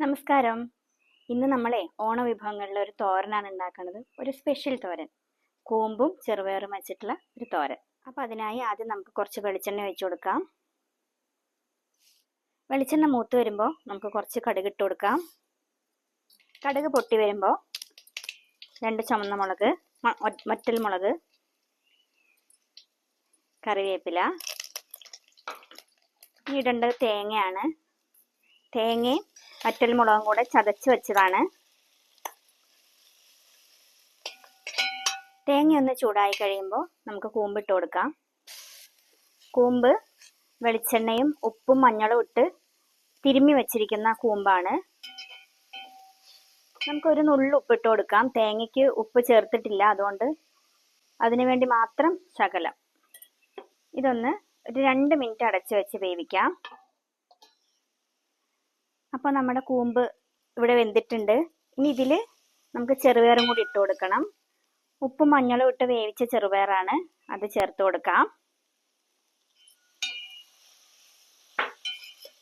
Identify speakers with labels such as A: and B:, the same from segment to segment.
A: നമസ്കാരം. ഇന്ന് നമ്മളെ ഓണ വിഭവങ്ങളിൽ ഒരു തോരനാണ് ഉണ്ടാക്കുന്നത്. ഒരു സ്പെഷ്യൽ തോരൻ. കൂമ്പും ചെറുപയറും വെച്ചിട്ടുള്ള ഒരു തോരൻ. അപ്പം അതിനായി ആദ്യം നമുക്ക് കുറച്ച് വെളിച്ചെണ്ണ ഒഴിച്ചു കൊടുക്കാം. വെളിച്ചെണ്ണ മൂത്ത് വരുമ്പോൾ നമുക്ക് കുറച്ച് കടുക് ഇട്ട് കൊടുക്കാം. കടുക് പൊട്ടി വരുമ്പോൾ രണ്ട് ചുമന്ന മുളക് മറ്റൽ മുളക് കറിവേപ്പില. ഇടേണ്ടത് തേങ്ങയാണ്. തേങ്ങയും വറ്റൽ മുളകും കൂടെ ചതച്ച് വെച്ചതാണ്. തേങ്ങയൊന്ന് ചൂടായി കഴിയുമ്പോൾ നമുക്ക് കൂമ്പിട്ട് കൊടുക്കാം. കൂമ്പ് വെളിച്ചെണ്ണയും ഉപ്പും മഞ്ഞളും ഇട്ട് തിരുമ്മി വെച്ചിരിക്കുന്ന കൂമ്പാണ്. നമുക്കൊരു നുള്ളു ഉപ്പിട്ട് കൊടുക്കാം. തേങ്ങയ്ക്ക് ഉപ്പ് ചേർത്തിട്ടില്ല അതുകൊണ്ട് അതിനു വേണ്ടി മാത്രം ശകലം. ഇതൊന്ന് ഒരു രണ്ട് മിനിറ്റ് അടച്ചു വെച്ച് വേവിക്കാം. അപ്പോൾ നമ്മുടെ കൂമ്പ് ഇവിടെ വെന്തിട്ടുണ്ട്. ഇനി ഇതിൽ നമുക്ക് ചെറുപയറും കൂടി ഇട്ട് കൊടുക്കണം. ഉപ്പും മഞ്ഞളും ഇട്ട് വേവിച്ച ചെറുപയറാണ് അത് ചേർത്ത് കൊടുക്കാം.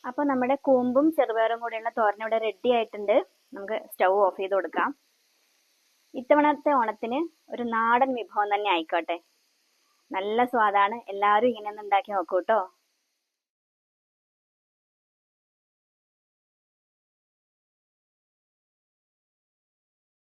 A: അപ്പോൾ നമ്മുടെ കൂമ്പും ചെറുപയറും കൂടിയുള്ള തോരൻ ഇവിടെ റെഡി ആയിട്ടുണ്ട്. നമുക്ക് സ്റ്റൗ ഓഫ് ചെയ്ത് കൊടുക്കാം. ഇത്തവണത്തെ ഓണത്തിന് ഒരു നാടൻ വിഭവം തന്നെ ആയിക്കോട്ടെ. നല്ല സ്വാദാണ്. എല്ലാവരും ഇങ്ങനെ ഒന്ന് ഉണ്ടാക്കി നോക്കൂ കേട്ടോ.